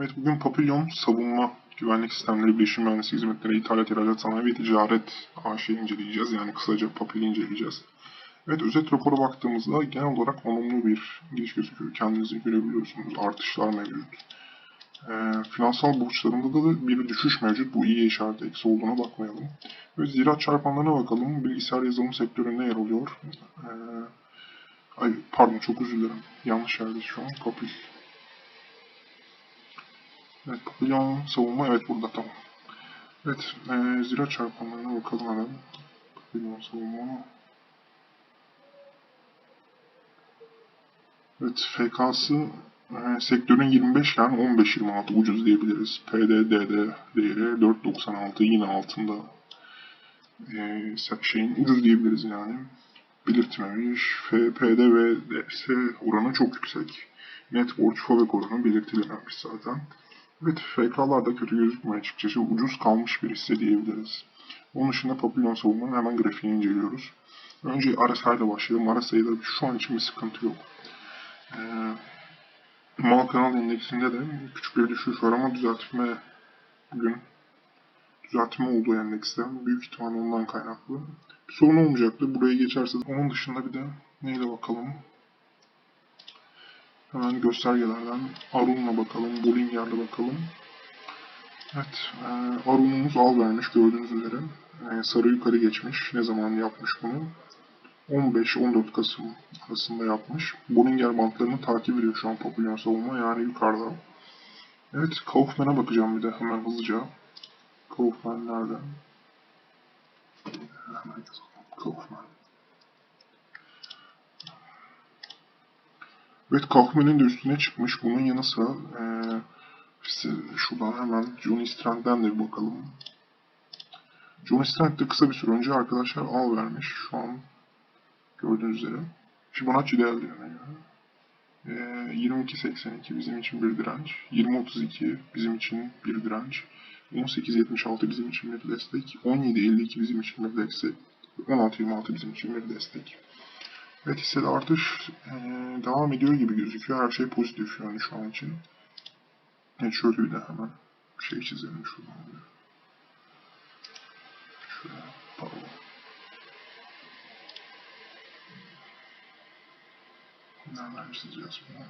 Evet bugün Papillon savunma güvenlik sistemleri, bilişim mühendisliği hizmetleri, ithalat, ihracat sanayi ve ticaret AŞ'yi inceleyeceğiz. Yani kısaca Papill'i inceleyeceğiz. Evet özet rapora baktığımızda genel olarak olumlu bir giriş gözüküyor. Kendinizi görebiliyorsunuz. Artışlar mevcut. Ee, finansal borçlarında da bir düşüş mevcut. Bu iyi işaret eksi olduğuna bakmayalım. Ve ziraat çarpanlarına bakalım. Bilgisayar yazılım sektöründe yer alıyor. Ee, ay pardon çok özür. Yanlış yerde şu an. Papil. Evet, papilyon savunma evet burada tamam. Evet, e, ziraat çarpanlarına bakalım hemen. Papilyon savunma. Evet, FK'sı e, sektörün 25 iken 15-26 ucuz diyebiliriz. PD, DD değeri 4.96 yine altında e, şeyin ucuz diyebiliriz yani. Belirtmemiş. FPD ve DS oranı çok yüksek. Net borç fabrik oranı belirtilememiş zaten. Evet, FK'lar da kötü gözükmüyor açıkçası. Ucuz kalmış bir hisse diyebiliriz. Onun dışında papillon savunmanın hemen grafiğini inceliyoruz. Önce RSI ile başlayalım. RSI'de şu an için bir sıkıntı yok. Ee, mal kanal endeksinde de küçük bir düşüş var ama düzeltme bugün düzeltme oldu endekste. Büyük ihtimal ondan kaynaklı. Bir sorun olmayacaktı. Buraya geçerse onun dışında bir de neyle bakalım. Hemen göstergelerden Arun'la bakalım, Bollinger'le bakalım. Evet, e, Arun'umuz al vermiş gördüğünüz üzere. E, sarı yukarı geçmiş. Ne zaman yapmış bunu? 15-14 Kasım arasında yapmış. Bollinger bantlarını takip ediyor şu an popüler savunma yani yukarıda. Evet, Kaufman'a bakacağım bir de hemen hızlıca. Kaufman nerede? Hemen. Kaufman. Evet Kaufman'ın da üstüne çıkmış. Bunun yanı sıra e, işte şuradan hemen Johnny Strand'den de bir bakalım. Johnny Strand de kısa bir süre önce arkadaşlar al vermiş. Şu an gördüğünüz üzere. Fibonacci değerlerine göre. E, 22.82 bizim için bir direnç. 20.32 bizim için bir direnç. 18.76 bizim için bir destek. 17.52 bizim için bir destek. 16.26 bizim için bir destek. Evet hissede artış e, devam ediyor gibi gözüküyor. Her şey pozitif yani şu an için. Evet şöyle bir de hemen şey çizelim şuradan. Şöyle pardon. Nereden çizeceğiz bunu?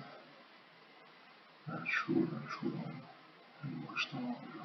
Evet şuradan şuradan. En baştan alıyorum.